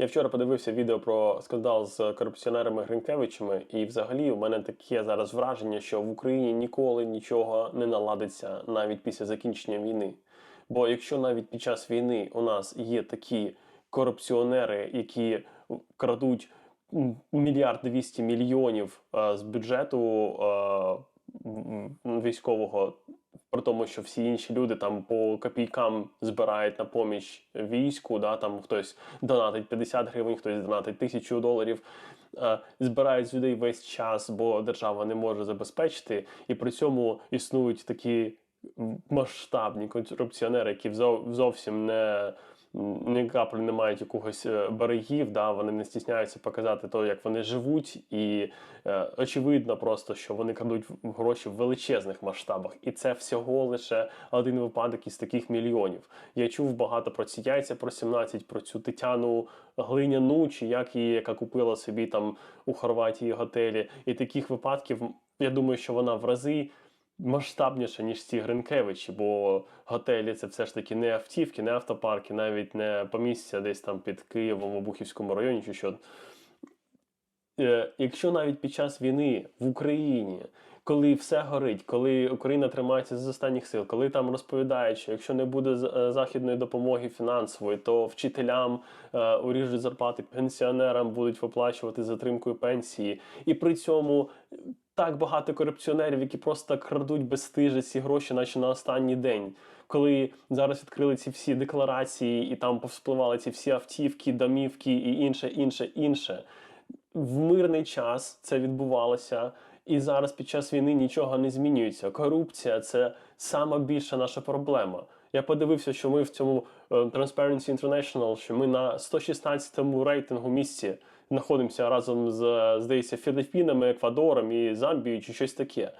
Я вчора подивився відео про скандал з корупціонерами Гринкевичами, і взагалі у мене таке зараз враження, що в Україні ніколи нічого не наладиться навіть після закінчення війни. Бо якщо навіть під час війни у нас є такі корупціонери, які крадуть мільярд двісті мільйонів е, з бюджету е, військового, при тому, що всі інші люди там по копійкам збирають на поміч війську, да, там хтось донатить 50 гривень, хтось донатить тисячу доларів, е, збирають з людей весь час, бо держава не може забезпечити, і при цьому існують такі масштабні корупціонери, які зовсім не. Ні каплі не мають якогось е, берегів, да, вони не стісняються показати то, як вони живуть, і е, очевидно просто, що вони крадуть гроші в величезних масштабах. І це всього лише один випадок із таких мільйонів. Я чув багато про ці яйця, про 17, про цю Тетяну Глиняну, чи як її, яка купила собі там у Хорватії готелі. І таких випадків, я думаю, що вона в рази масштабніше, ніж ці Гринкевичі, бо готелі це все ж таки не автівки, не автопарки, навіть не помістя десь там під Києвом у Бухівському районі чи що. Е, Якщо навіть під час війни в Україні, коли все горить, коли Україна тримається з останніх сил, коли там розповідають, що якщо не буде е, західної допомоги фінансової, то вчителям е, уріжуть зарплати, пенсіонерам будуть виплачувати затримкою пенсії, і при цьому так багато корупціонерів, які просто крадуть без безстижно ці гроші, наче на останній день. Коли зараз відкрили ці всі декларації, і там повспливали ці всі автівки, домівки і інше, інше, інше. В мирний час це відбувалося, і зараз під час війни нічого не змінюється. Корупція це сама більша наша проблема. Я подивився, що ми в цьому е, Transparency International, що ми на 116-му рейтингу місці знаходимося разом з, здається, Філіппінами, Еквадором і Замбією чи щось таке.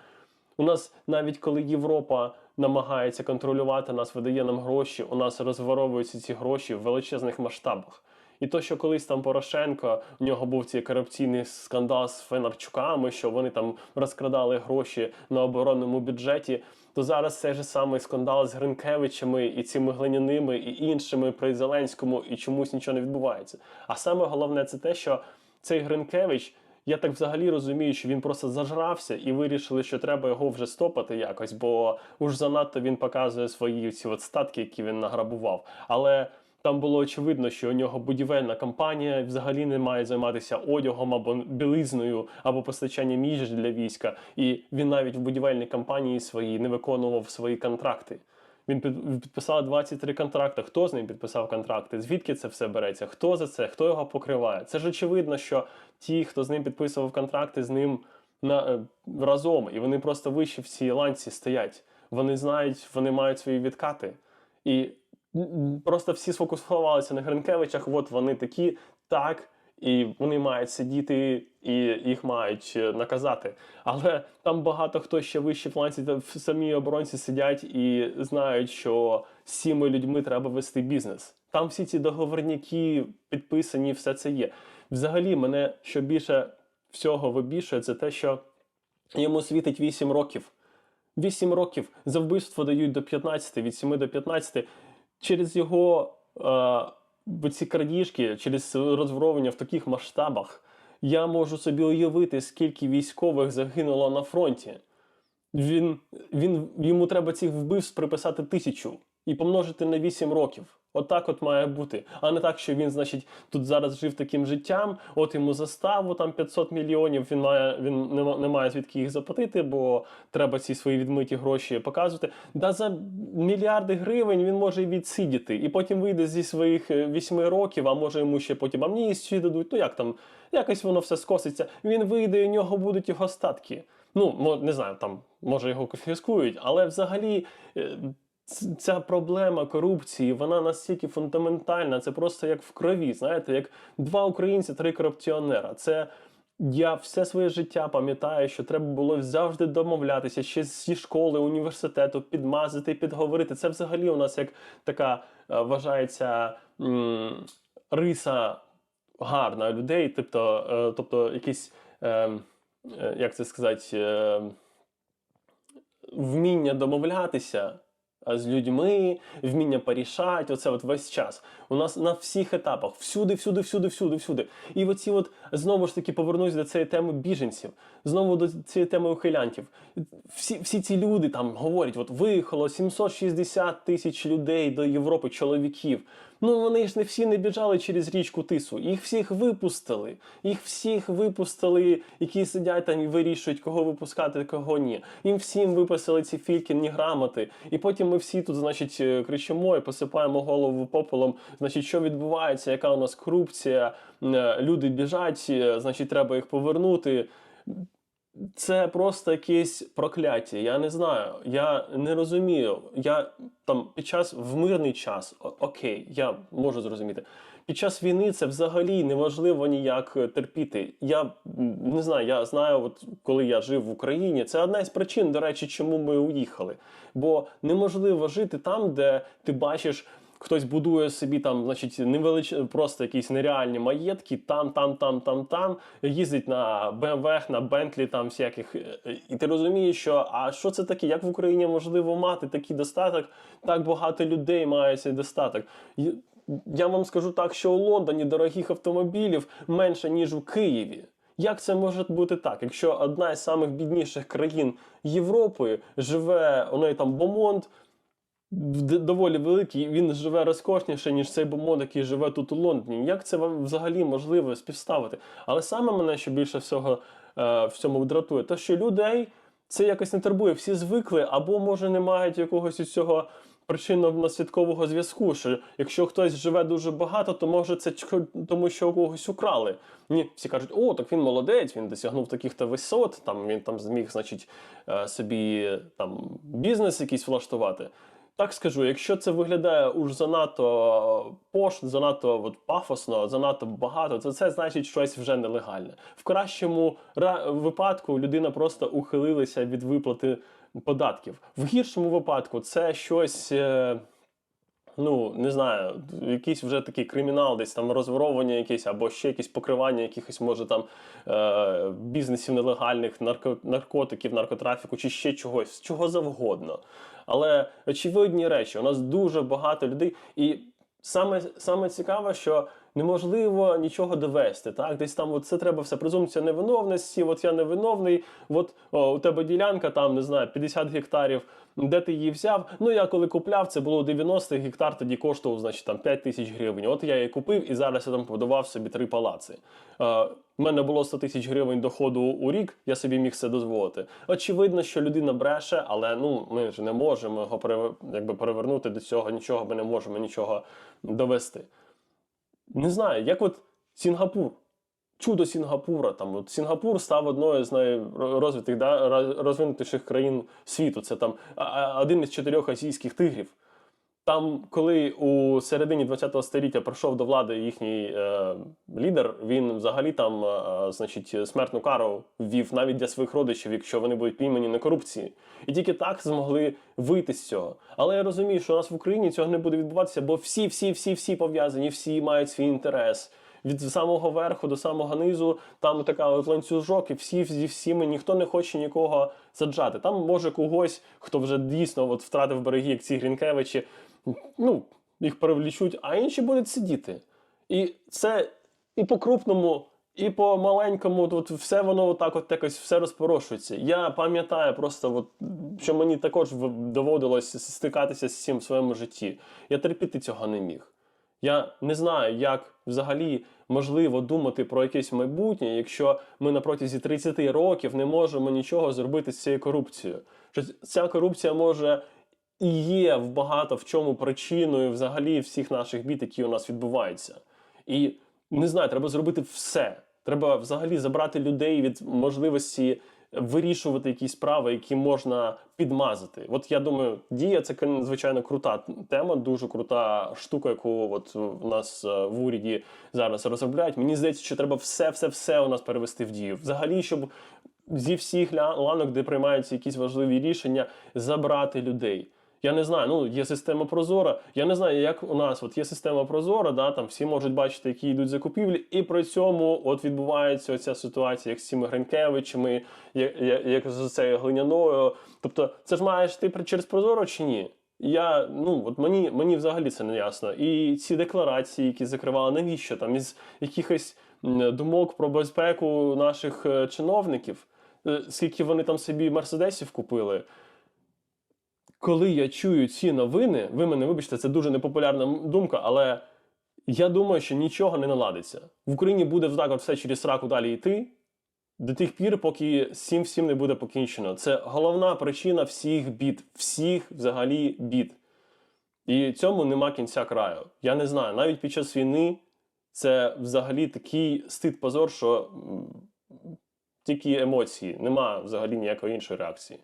У нас навіть коли Європа намагається контролювати нас, видає нам гроші, у нас розворовуються ці гроші в величезних масштабах. І то, що колись там Порошенко, у нього був цей корупційний скандал з Фенарчуками, що вони там розкрадали гроші на оборонному бюджеті, то зараз цей же самий скандал з Гринкевичами і цими глиняними і іншими при Зеленському, і чомусь нічого не відбувається. А саме головне це те, що цей Гринкевич. Я так взагалі розумію, що він просто зажрався і вирішили, що треба його вже стопати якось, бо уж занадто він показує свої ці от статки, які він награбував. Але там було очевидно, що у нього будівельна компанія взагалі не має займатися одягом або білизною, або постачанням їжі для війська. І він навіть в будівельній компанії своїй не виконував свої контракти. Він підписав 23 контракти. Хто з ним підписав контракти? Звідки це все береться? Хто за це? Хто його покриває? Це ж очевидно, що ті, хто з ним підписував контракти, з ним на, е, разом, і вони просто вище в цій ланці стоять. Вони знають, вони мають свої відкати. І просто всі сфокусувалися на Гринкевичах, от вони такі, так, і вони мають сидіти і їх мають е, наказати. Але там багато хто ще вище в ланці, та в самій оборонці сидять і знають, що з цими людьми треба вести бізнес. Там всі ці договорняки підписані, все це є. Взагалі, мене що більше всього вибішує, це те, що йому світить 8 років. 8 років за вбивство дають до 15, від 7 до 15. Через його е, ці крадіжки, через розворовування в таких масштабах, я можу собі уявити, скільки військових загинуло на фронті. Він, він, йому треба цих вбивств приписати тисячу і помножити на 8 років. Отак от має бути. А не так, що він, значить, тут зараз жив таким життям, от йому заставу там 500 мільйонів, він має він не, має звідки їх заплатити, бо треба ці свої відмиті гроші показувати. Да за мільярди гривень він може і відсидіти, і потім вийде зі своїх е, 8 років, а може йому ще потім амністію дадуть. Ну як там, якось воно все скоситься. Він вийде, і у нього будуть його статки. Ну, не знаю, там може його конфіскують, але взагалі. Ця проблема корупції, вона настільки фундаментальна, це просто як в крові, знаєте, як два українці, три корупціонера. Це я все своє життя пам'ятаю, що треба було завжди домовлятися ще зі школи, університету, підмазати, підговорити. Це взагалі у нас як така е, вважається м, риса гарна людей, тобто, е, тобто якісь, е, е, як це сказати, е, вміння домовлятися. З людьми, вміння порішати. Оце от весь час. У нас на всіх етапах, всюди, всюди, всюди, всюди, всюди. І оці от знову ж таки повернусь до цієї теми біженців, знову до цієї теми ухилянтів. Всі, всі ці люди там говорять: от виїхало 760 тисяч людей до Європи, чоловіків. Ну вони ж не всі не біжали через річку Тису. Їх всіх випустили. Їх всіх випустили, які сидять там і вирішують, кого випускати, кого ні. Їм всім виписали ці фількінні грамоти. І потім ми всі тут, значить, е, кричимо і посипаємо голову попелом. Значить, що відбувається, яка у нас корупція, е, люди біжать, е, значить, треба їх повернути. Це просто якесь прокляття. Я не знаю. Я не розумію. Я там під час в мирний час, окей, я можу зрозуміти. Під час війни це взагалі неможливо ніяк е, терпіти. Я не знаю, я знаю, от коли я жив в Україні, це одна із причин, до речі, чому ми уїхали. Бо неможливо жити там, де ти бачиш. Хтось будує собі там, значить, невелич... просто якісь нереальні маєтки, там, там, там, там, там, їздить на BMW, на Бентлі, там всяких. Е, І ти розумієш, що а що це таке? Як в Україні можливо мати такий достаток? Так багато людей має цей достаток. Я вам скажу так, що у Лондоні дорогих автомобілів менше, ніж у Києві. Як це може бути так? Якщо одна із самих бідніших країн Європи живе, у неї там Бомонд, д- доволі великий, він живе розкошніше, ніж цей бомон, який живе тут у Лондоні. Як це вам взагалі можливо співставити? Але саме мене ще більше всього е, в цьому дратує, то що людей це якось не турбує. Всі звикли, або може не мають якогось із цього причинно-наслідкового зв'язку. Що якщо хтось живе дуже багато, то може це тому, що когось украли. Ні, всі кажуть, о, так він молодець, він досягнув таких-то висот, там він там зміг, значить, е, собі там бізнес якийсь влаштувати. Так скажу, якщо це виглядає уж занадто пош, занадто от, пафосно, занадто багато, то це значить щось вже нелегальне. В кращому ра- випадку людина просто ухилилася від виплати податків. В гіршому випадку це щось. е, Ну, не знаю, якийсь вже такий кримінал, десь там розворовування якесь, або ще якісь покривання якихось, може там е, бізнесів нелегальних, нарко, наркотиків, наркотрафіку, чи ще чогось, чого завгодно. Але очевидні речі, у нас дуже багато людей, і саме, саме цікаве, що неможливо нічого довести. Так, десь там от це треба все. Презумпція невиновності. От я невиновний. От о, у тебе ділянка, там не знаю, 50 гектарів. Де ти її взяв? Ну я коли купляв, це було 90 гектар, тоді коштував, значить, там 5 тисяч гривень. От я її купив і зараз я там побудував собі три палаци. Е, у мене було 100 тисяч гривень доходу у рік, я собі міг це дозволити. Очевидно, що людина бреше, але ну ми ж не можемо його перевер... якби перевернути до цього нічого, ми не можемо нічого довести. Не знаю, як от Сінгапур. Чудо Сінгапура. Там от Сінгапур став одною з найрозвитих да, роз- розвинутіших країн світу. Це там один із чотирьох азійських тигрів. Там, коли у середині ХХ століття прийшов до влади їхній е, лідер, він взагалі там, е, значить, смертну кару ввів навіть для своїх родичів, якщо вони будуть піймані на корупції. І тільки так змогли вийти з цього. Але я розумію, що у нас в Україні цього не буде відбуватися, бо всі, всі, всі, всі пов'язані, всі мають свій інтерес. Від самого верху до самого низу, там така от ланцюжок, і всі зі всіми ніхто не хоче нікого саджати. Там може когось, хто вже дійсно от втратив береги, як ці Грінкевичі, ну, їх перевлічуть, а інші будуть сидіти. І це і по крупному, і по маленькому, от все воно отак от якось все розпорошується. Я пам'ятаю просто, от, що мені також доводилось стикатися з цим в своєму житті. Я терпіти цього не міг. Я не знаю, як взагалі можливо думати про якесь майбутнє, якщо ми на протязі 30 років не можемо нічого зробити з цією корупцією. Що ця корупція може і є в багато в чому причиною взагалі всіх наших бід, які у нас відбуваються. І не знаю, треба зробити все. Треба взагалі забрати людей від можливості вирішувати якісь справи, які можна підмазати. От я думаю, дія це звичайно крута тема, дуже крута штука, яку от в нас е, в уряді зараз розробляють. Мені здається, що треба все, все, все у нас перевести в дію. Взагалі, щоб зі всіх ланок, де приймаються якісь важливі рішення, забрати людей. Я не знаю, ну є система Прозора. Я не знаю, як у нас от є система Прозора, да, там всі можуть бачити, які йдуть закупівлі, і при цьому от відбувається оця ситуація, як з цими Гринкевичами, як, як, як з цією глиняною. Тобто, це ж маєш ти через Прозоро чи ні? Я ну от мені, мені взагалі це не ясно. І ці декларації, які закривали, навіщо там із якихось думок про безпеку наших е, чиновників, е, скільки вони там собі мерседесів купили. Коли я чую ці новини, ви мене вибачте, це дуже непопулярна думка, але я думаю, що нічого не наладиться. В Україні буде так от все через сраку далі йти до тих пір, поки цим всім не буде покінчено. Це головна причина всіх бід, всіх взагалі бід. І цьому нема кінця краю. Я не знаю, навіть під час війни це взагалі такий стид позор, що тільки емоції, нема взагалі ніякої іншої реакції.